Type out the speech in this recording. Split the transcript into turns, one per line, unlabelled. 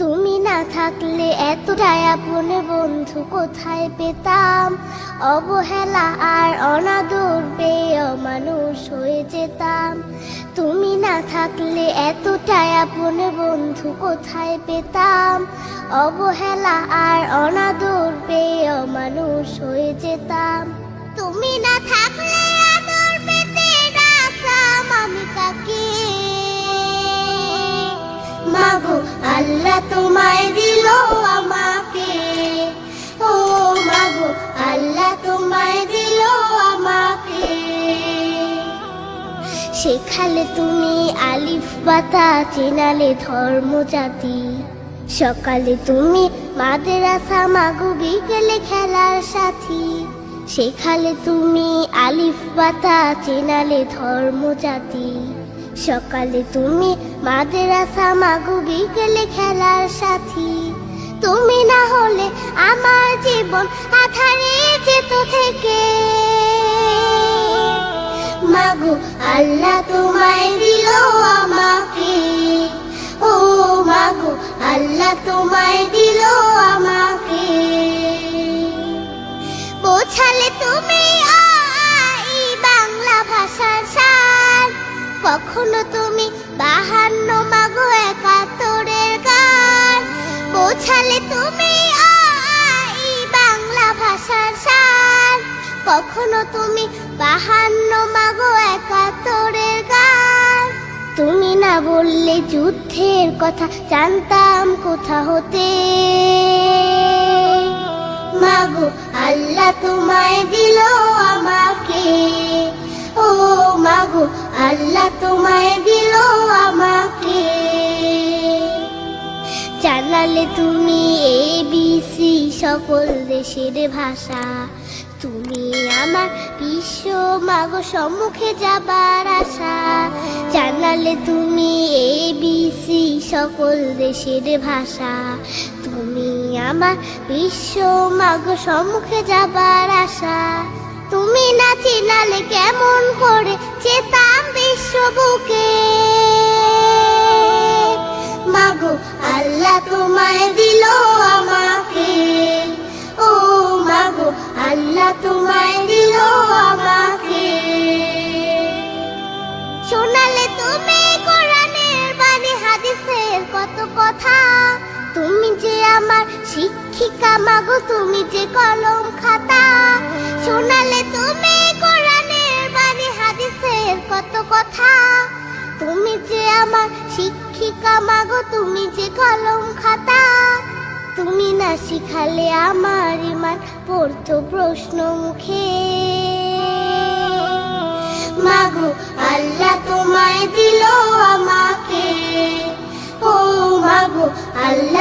তুমি না থাকলে এতটাই আপন বন্ধু কোথায় পেতাম? অবহেলা আর অনাদর পেয়ে মানুষ হয়ে যেতাম। তুমি না থাকলে এতটাই আপন বন্ধু কোথায় পেতাম? অবহেলা আর অনাদর পেয়ে মানুষ হয়ে যেতাম। তুমি না থাকলে শেখালে তুমি আলিফ বাতা, চেনালে ধর্ম জাতি। সকালে তুমি মাদ্রাসা, মাগো, বিকেলে খেলার সাথী। শেখালে তুমি আলিফ বাতা, চেনালে ধর্ম জাতি। সকালে তুমি মাদ্রাসা, মাগো, বিকেলে খেলার সাথী। তুমি না হলে আমার জীবন আধারে যেত থেকে। মাগো আল্লাহ তোমায় দিল আমাকে। ও মাগো, আল্লাহ তোমায় দিল আমাকে। বোঝালে তুমি বাংলা ভাষার সার। কখনো তুমি বাহান্ন কখনো তুমি বাহান্ন মাগো একাত্তরের গান? তুমি না বললে যুদ্ধের কথা, জানতাম কোথা হতে। মাগো, আল্লাহ তোমায় দিল আমাকে। ও মাগো, আল্লাহ তোমায় দিল আমাকে। জানালে তুমি এ বিসি সকল দেশের ভাষা। তুমি আমার বিশ্ব, মাগো সম্মুখে যাবার আশা। জানালে তুমি এ বিসি সকল দেশের ভাষা। তুমি আমার বিশ্ব, মাগো সম্মুখে যাবার আশা। তুমি না চিনালে কেমন শিক্ষিকা মাগো, তুমি যে কলম খাতা, শোনালে তুমি কোরআনের বাণী, হাদিসের কত কথা। তুমি যে আমার শিক্ষিকা মাগো, তুমি যে কলম খাতা, তুমি না শিখালে আমার ইমান পড়তো প্রশ্ন মুখে। মাগো, আল্লাহ তোমায় দিল আমাকে। ও মাগো, আল্লাহ